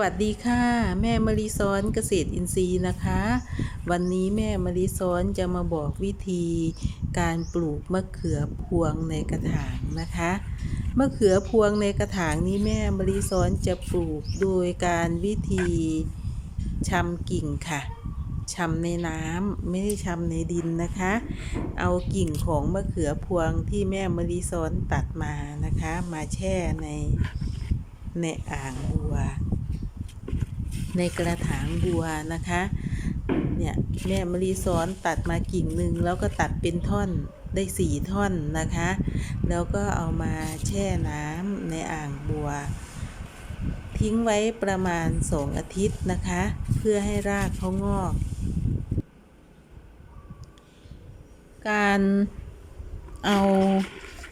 วัสดีค่ะ แม่มะริซ้อนเกษตรอินทรีย์นะคะ วันนี้แม่มะริซ้อนจะมาบอกวิธีการปลูกมะเขือพวงในกระถางนะคะมะเขือพวงในกระถางนี้แม่มะริซ้อนจะปลูกโดยการวิธีชำกิ่งค่ะชำในน้ำไม่ได้ชำในดินนะคะ เอากิ่งของมะเขือพวงที่แม่มะริซ้อนตัดมานะคะ มาแช่ในในอ่างบัว ในกระถางบัวนะคะ เนี่ยแม่มะลีซ้อนตัดมากิ่งหนึ่งแล้วก็ตัดเป็นท่อนได้สี่ท่อนนะคะ แล้วก็เอามาแช่น้ำในอ่างบัว ทิ้งไว้ประมาณสองอาทิตย์นะคะ เพื่อให้รากเขางอก การเอา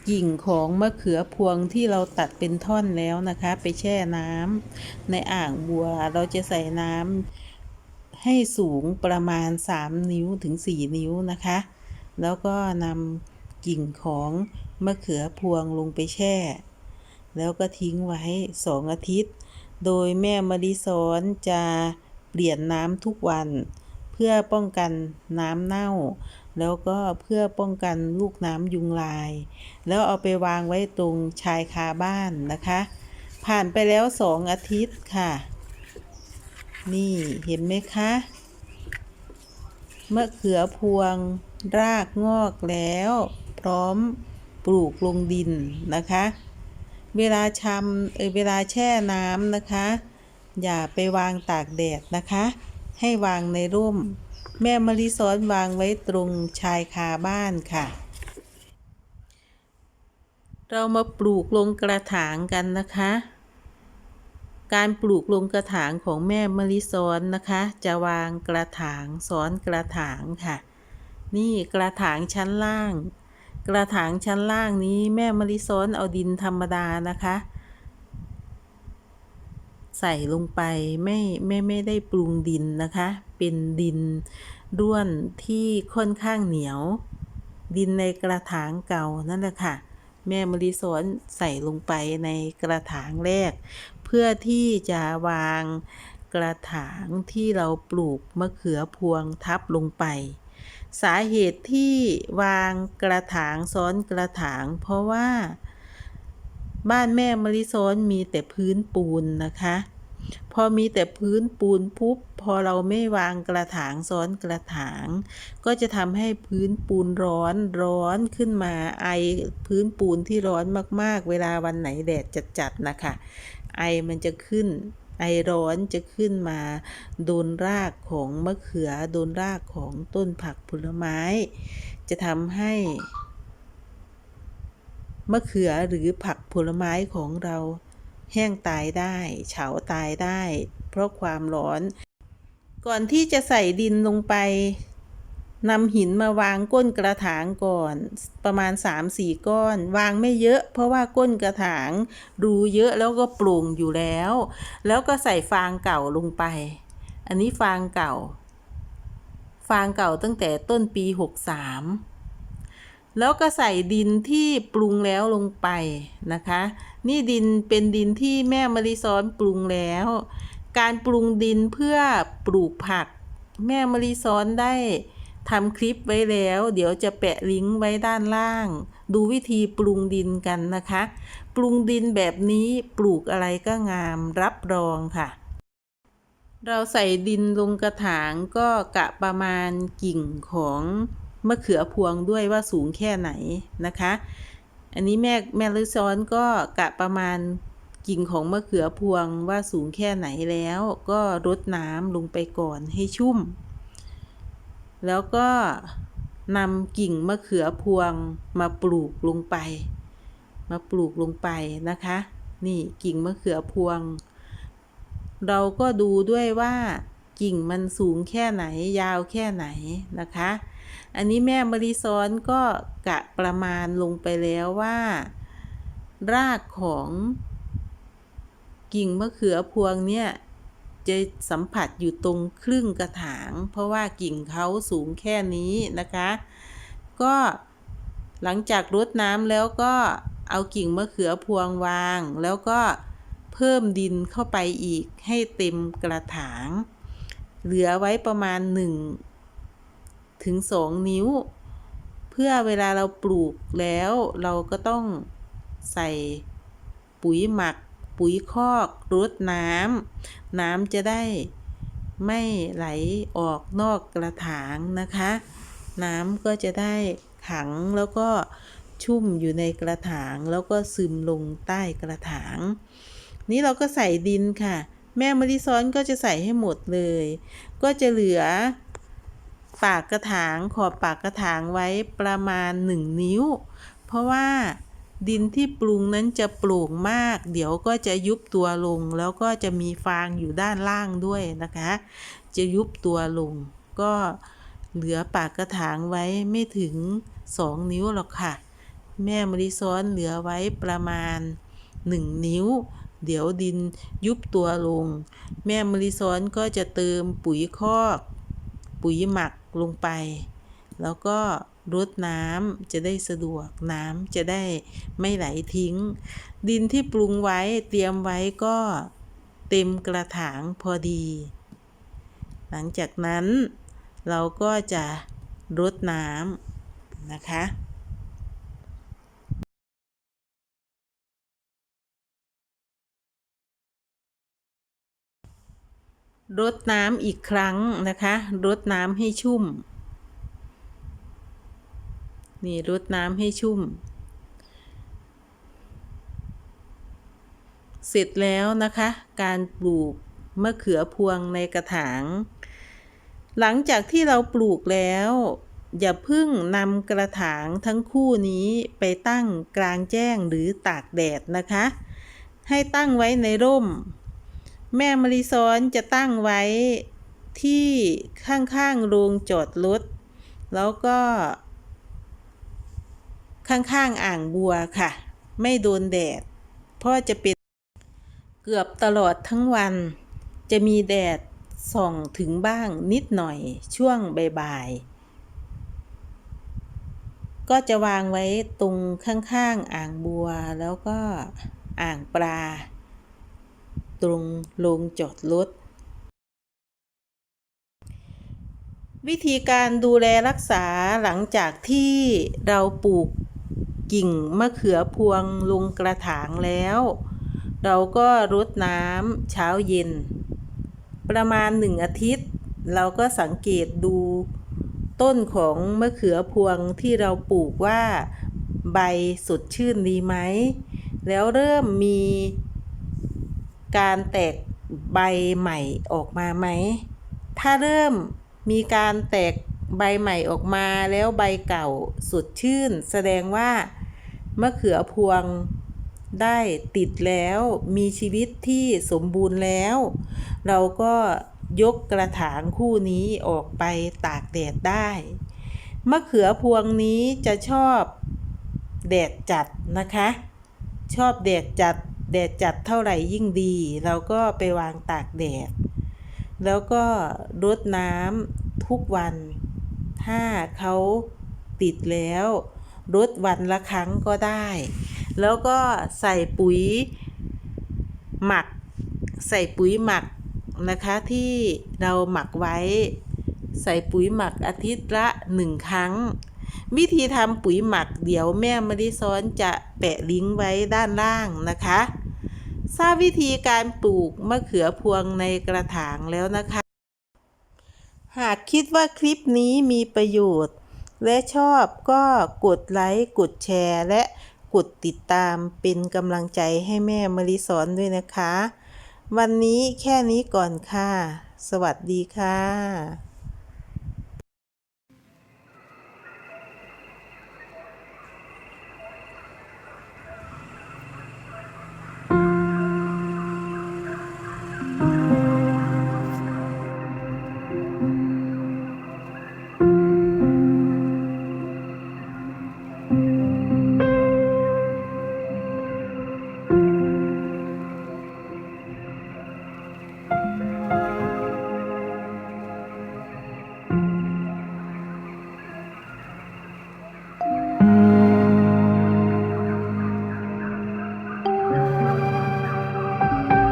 กิ่งของมะเขือพวงที่เราตัดเป็นท่อนแล้วนะคะ ไปแช่น้ำในอ่างบัว เราจะใส่น้ำให้สูงประมาณ 3 นิ้วถึง 4 นิ้วนะคะ แล้วก็นำกิ่งของมะเขือพวงลงไปแช่ แล้วก็ทิ้งไว้ 2 อาทิตย์ โดยแม่มะลิซ้อนจะเปลี่ยนน้ำทุกวัน เพื่อป้องกันน้ำเน่า แล้วก็เพื่อป้องกันลูกน้ำยุงลาย แล้วเอาไปวางไว้ตรงชายคาบ้านนะคะ ผ่านไปแล้วสองอาทิตย์ค่ะ นี่เห็นไหมคะมะเขือพวงรากงอกแล้ว พร้อมปลูกลงดินนะคะ เวลาชำเออเวลาแช่น้ำนะคะ อย่าไปวางตากแดดนะคะ ให้วางในร่ม แม่มะลิซ้อนวางไว้ตรงชายคาบ้านค่ะ เรามาปลูกลงกระถางกันนะคะ การปลูกลงกระถางของแม่มะลิซ้อนนะคะ จะวางกระถางซ้อนกระถางค่ะ นี่กระถางชั้นล่าง กระถางชั้นล่างนี้แม่มะลิซ้อนเอาดินธรรมดานะคะ ใส่ลงไปไม่ไม่ไม่ได้ปรุงดินนะคะ เป็นดินร่วนที่ค่อนข้างเหนียว ดินในกระถางเก่านั่นแหละค่ะ แม่มะลิสอนใส่ลงไปในกระถางแรก เพื่อที่จะวางกระถางที่เราปลูกมะเขือพวงทับลงไป สาเหตุที่วางกระถางซ้อนกระถาง เพราะว่า บ้านแม่มะลิซ้อนมีแต่พื้นปูนนะคะ พอมีแต่พื้นปูนปุ๊บ พอเราไม่วางกระถางซ้อนกระถาง ก็จะทำให้พื้นปูนร้อนร้อนขึ้นมาไอพื้นปูนที่ร้อนมากๆ เวลาวันไหนแดดจัดๆนะคะ ไอมันจะขึ้นไอร้อนจะขึ้นมาโดนรากของมะเขือโดนรากของต้นผักผลไม้ จะทำให้ มะเขือหรือผักผลไม้ของเรา แห้งตายได้ เฉาตายได้ เพราะความร้อน ก่อนที่จะใส่ดินลงไปนำหินมาวางก้นกระถางก่อน ประมาณ 3-4 ก้อน วางไม่เยอะ เพราะว่าก้นกระถางรูเยอะแล้วก็ปร่งอยู่แล้ว แล้วก็ใส่ฟางเก่าลงไป อันนี้ฟางเก่า ฟางเก่าตั้งแต่ต้นปี 63 แล้วก็ใส่ดินที่ปรุงแล้วลงไปนะคะ นี่ดินเป็นดินที่แม่มะลิซ้อนปรุงแล้ว การปรุงดินเพื่อปลูกผัก แม่มะลิซ้อนได้ทำคลิปไว้แล้ว เดี๋ยวจะแปะลิงก์ไว้ด้านล่าง ดูวิธีปรุงดินกันนะคะ ปรุงดินแบบนี้ปลูกอะไรก็งามรับรองค่ะ เราใส่ดินลงกระถางก็กะประมาณกิ่งของ มะเขือพวงด้วยว่าสูงแค่ไหนนะคะ อันนี้แม่แม่ลิซ้อนก็กะประมาณกิ่งของมะเขือพวงว่าสูงแค่ไหนแล้ว ก็รดน้ำลงไปก่อนให้ชุ่ม แล้วก็นำกิ่งมะเขือพวงมาปลูกลงไป มาปลูกลงไปนะคะ นี่กิ่งมะเขือพวง เราก็ดูด้วยว่ากิ่งมันสูงแค่ไหนยาวแค่ไหนนะคะ อันนี้แม่มริซ้อนก็กะประมาณลงไปแล้วว่า รากของกิ่งมะเขือพวงเนี่ยจะสัมผัสอยู่ตรงครึ่งกระถาง เพราะว่ากิ่งเขาสูงแค่นี้นะคะ ก็หลังจากรดน้ำแล้วก็เอากิ่งมะเขือพวงวาง แล้วก็เพิ่มดินเข้าไปอีกให้เต็มกระถาง เหลือไว้ประมาณ1 ถึง2นิ้ว เพื่อเวลาเราปลูกแล้วเราก็ต้องใส่ปุ๋ยหมัก ปุ๋ยคอกรดน้ำน้ำจะได้ไม่ไหลออกนอกกระถางนะคะ น้ำก็จะได้ขังแล้วก็ชุ่มอยู่ในกระถางแล้วก็ซึมลงใต้กระถาง นี้เราก็ใส่ดินค่ะ แม่มะลิซ้อนก็จะใส่ให้หมดเลย ก็จะเหลือ ปากกระถางขอบปากกระถางไว้ประมาณ 1 นิ้ว เพราะว่าดินที่ปรุงนั้นจะปร่งมาก เดี๋ยวก็จะยุบตัวลง แล้วก็จะมีฟางอยู่ด้านล่างด้วยนะคะ จะยุบตัวลง ก็เหลือปากกระถางไว้ไม่ถึง 2 นิ้วหรอกค่ะ แม่มะลิซ้อนเหลือไว้ประมาณ 1 นิ้ว เดี๋ยวดินยุบตัวลง แม่มะลิซ้อนก็จะเติมปุ๋ยคอก ปุ๋ยหมักลงไป แล้วก็รดน้ำจะได้สะดวกน้ำจะได้ไม่ไหลทิ้ง ดินที่ปรุงไว้เตรียมไว้ก็เต็มกระถางพอดี หลังจากนั้นเราก็จะรดน้ำนะคะ รดน้ำอีกครั้งนะคะรดน้ำให้ชุ่ม นี่รดน้ำให้ชุ่ม เสร็จแล้วนะคะ การปลูกมะเขือพวงในกระถาง หลังจากที่เราปลูกแล้ว อย่าเพิ่งนำกระถางทั้งคู่นี้ไปตั้งกลางแจ้งหรือตากแดดนะคะ ให้ตั้งไว้ในร่ม แม่มะลิซ้อนจะตั้งไว้ที่ข้างๆโรงจอดรถ แล้วก็ ข้างๆอ่างบัวค่ะ ไม่โดนแดด เพราะจะเป็นเกือบตลอดทั้งวัน จะมีแดดส่องถึงบ้างนิดหน่อยช่วงบ่ายๆ ก็จะวางไว้ตรงข้างๆ อ่างบัวแล้วก็อ่างปลา ตรงโรงจอดรถ วิธีการดูแลรักษาหลังจากที่เราปลูกกิ่งมะเขือพวงลงกระถางแล้ว เราก็รดน้ำเช้าเย็น ประมาณหนึ่งอาทิตย์ เราก็สังเกตดูต้นของมะเขือพวงที่เราปลูกว่าใบสดชื่นดีไหม แล้วเริ่มมี การแตกใบใหม่ออกมาไหม ถ้าเริ่มมีการแตกใบใหม่ออกมาแล้วใบเก่าสดชื่น แสดงว่ามะเขือพวงได้ติดแล้วมีชีวิตที่สมบูรณ์แล้ว เราก็ยกกระถางคู่นี้ออกไปตากแดดได้ มะเขือพวงนี้จะชอบแดดจัดนะคะ ชอบแดดจัด แดดจัดเท่าไหร่ยิ่งดี เราก็ไปวางตากแดด แล้วก็รดน้ำทุกวัน ถ้าเขาติดแล้วรดวันละครั้งก็ได้ แล้วก็ใส่ปุ๋ยหมัก ใส่ปุ๋ยหมักนะคะที่เราหมักไว้ ใส่ปุ๋ยหมักอาทิตย์ละหนึ่งครั้ง วิธีทำปุ๋ยหมักเดี๋ยวแม่มะลิซ้อนจะแปะลิงก์ไว้ด้านล่างนะคะ ทราบวิธีการปลูกมะเขือพวงในกระถางแล้วนะคะ หากคิดว่าคลิปนี้มีประโยชน์ และชอบก็กดไลค์ กดแชร์ และกดติดตามเป็นกำลังใจให้แม่มะลิสอนด้วยนะคะ วันนี้แค่นี้ก่อนค่ะ สวัสดีค่ะ